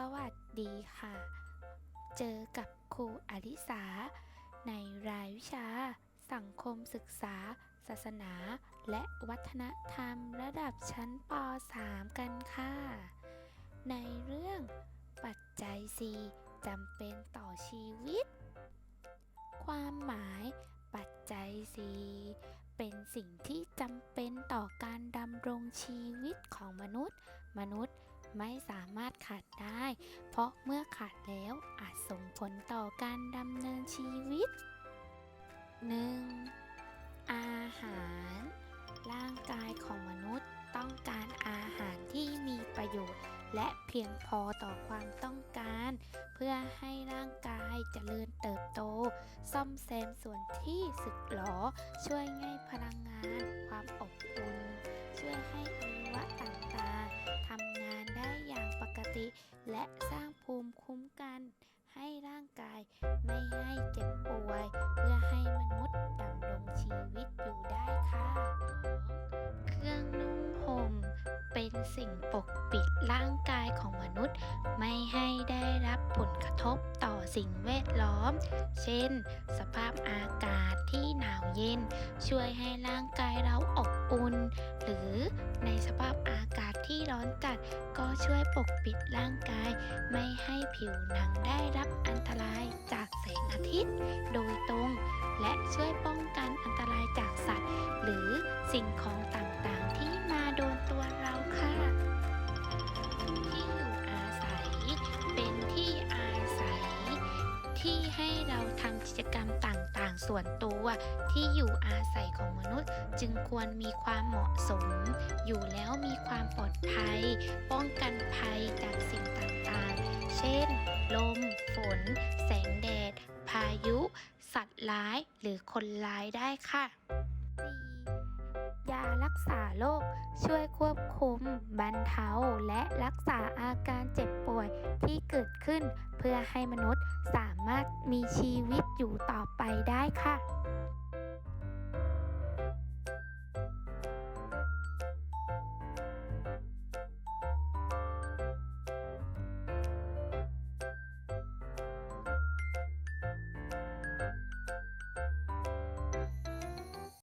สวัสดีค่ะ เจอกับครูอลิสา ในรายวิชา สังคมศึกษา ศาสนา และวัฒนธรรมระดับชั้นป .3 กันค่ะ ในเรื่องปัจจัย4จำเป็นต่อชีวิต ความหมายปัจจัย4เป็นสิ่งที่จำเป็นต่อการดำรงชีวิตของมนุษย์ มนุษย์ ไม่สามารถขาดได้ เพราะเมื่อขาดแล้วอาจส่งผลต่อการดำเนินชีวิต 1. อาหาร ร่างกายของมนุษย์ต้องการอาหารที่มีประโยชน์ และเพียงพอต่อความต้องการ เพื่อให้ร่างกายเจริญเติบโต ซ่อมแซมส่วนที่สึกหรอ ช่วยให้พลังงาน ความอบอุ่นช่วยให้ ได้อย่างปกติ และสร้างภูมิคุ้มกัน ให้ร่างกายไม่ให้เจ็บป่วย เพื่อให้มนุษย์ดำรงชีวิตอยู่ได้ค่ะเครื่องนุ่งห่มเป็นสิ่งปกปิดร่างกายของมนุษย์ ไม่ให้ได้รับผลกระทบต่อสิ่งแวดล้อม เช่น สภาพอากาศที่หนาวเย็น ช่วยให้ร่างกายเราอบอุ่น หรือในสภาพอากาศที่ร้อนจัด ช่วยปกปิดร่างกาย ไม่ให้ผิวหนังได้รับอันตรายจากแสงอาทิตย์ โดยตรง และช่วยป้องกันอันตรายจากสัตว์ หรือสิ่งของต่าง ให้เราทำกิจกรรมต่างๆ ส่วนตัวที่อยู่อาศัยของมนุษย์ จึงควรมีความเหมาะสม อยู่แล้วมีความปลอดภัย ป้องกันภัยจากสิ่งต่างๆ เช่น ลม ฝน แสงแดด พายุ สัตว์ร้ายหรือคนร้ายได้ค่ะ 4. ยารักษาโรคช่วยควบคุม บรรเทาและรักษาอาการเจ็บป่วยที่เกิดขึ้น เพื่อให้มนุษย์สามารถ มีชีวิตอยู่ต่อไปได้ค่ะ